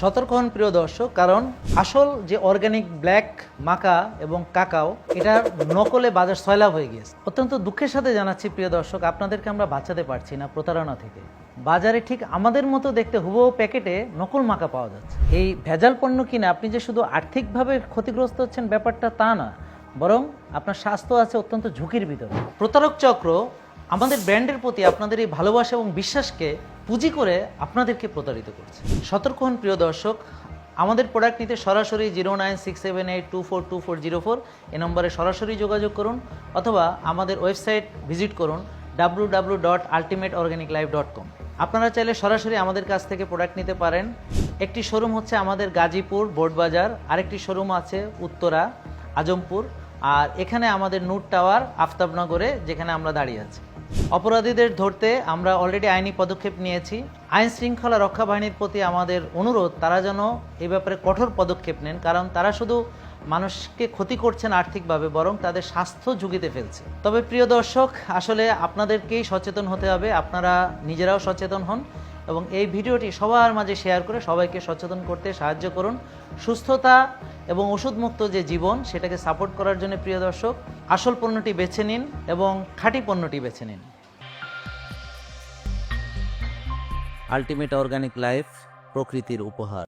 সতর্ক হন প্রিয় দর্শক, কারণ আসল যে অর্গানিক ব্ল্যাক মাকা এবং কাকাও এটার নকলে বাজার সয়লাভ হয়ে গিয়েছে। অত্যন্ত দুঃখের সাথে জানাচ্ছি প্রিয় দর্শক, আপনাদেরকে আমরা বাঁচাতে পারছি না প্রতারণা থেকে। বাজারে ঠিক আমাদের মতো দেখতে হুবহু প্যাকেটে নকল মাকা পাওয়া যাচ্ছে। এই ভেজাল পণ্য কিনে আপনি যে শুধু আর্থিকভাবে ক্ষতিগ্রস্ত হচ্ছেন ব্যাপারটা তা না, বরং আপনার স্বাস্থ্য আছে অত্যন্ত ঝুঁকির ভিতরে। প্রতারক চক্র আমাদের ব্র্যান্ডের প্রতি আপনাদের এই ভালোবাসা এবং বিশ্বাসকে পুঁজি করে আপনাদেরকে প্রতারিত করছে। সতর্ক হন প্রিয় দর্শক, আমাদের প্রোডাক্ট নিতে সরাসরি zero nine six seven eight two four two four zero four এ নম্বরে সরাসরি যোগাযোগ করুন অথবা আমাদের ওয়েবসাইট ভিজিট করুন W W dot ultimate organic life dot com আপনারা চাইলে সরাসরি আমাদের কাছ থেকে প্রোডাক্ট নিতে পারেন। একটি শোরুম হচ্ছে আমাদের গাজীপুর বোর্ডবাজার আরেকটি শোরুম আছে উত্তরা, আজমপুর, আর এখানে আমাদের নূর টাওয়ার আফতাবনগরে যেখানে আমরা দাঁড়িয়ে আছি। অপরাধীদের ধরতে আমরা অলরেডি আইনি পদক্ষেপ নিয়েছি। আইন শৃঙ্খলা রক্ষা বাহিনীর প্রতি আমাদের অনুরোধ, তারা যেন এ ব্যাপারে কঠোর পদক্ষেপ নেন, কারণ তারা শুধু মানুষকে ক্ষতি করছেন আর্থিকভাবে, বরং তাদের স্বাস্থ্য ঝুঁকিতে ফেলছে। তবে প্রিয় দর্শক, আসলে আপনাদেরকেই সচেতন হতে হবে, আপনারা নিজেরাও সচেতন হন। এবং এই ভিডিওটি সবার মাঝে শেয়ার করে সবাইকে সচেতন করতে সাহায্য করুন। সুস্থতা এবং ওষুধমুক্ত যে জীবন, সেটাকে সাপোর্ট করার জন্য প্রিয় দর্শক, আসল পণ্যটি বেছে নিন এবং খাঁটি পণ্যটি বেছে নিন। আলটিমেট অর্গানিক লাইফ প্রকৃতির উপহার।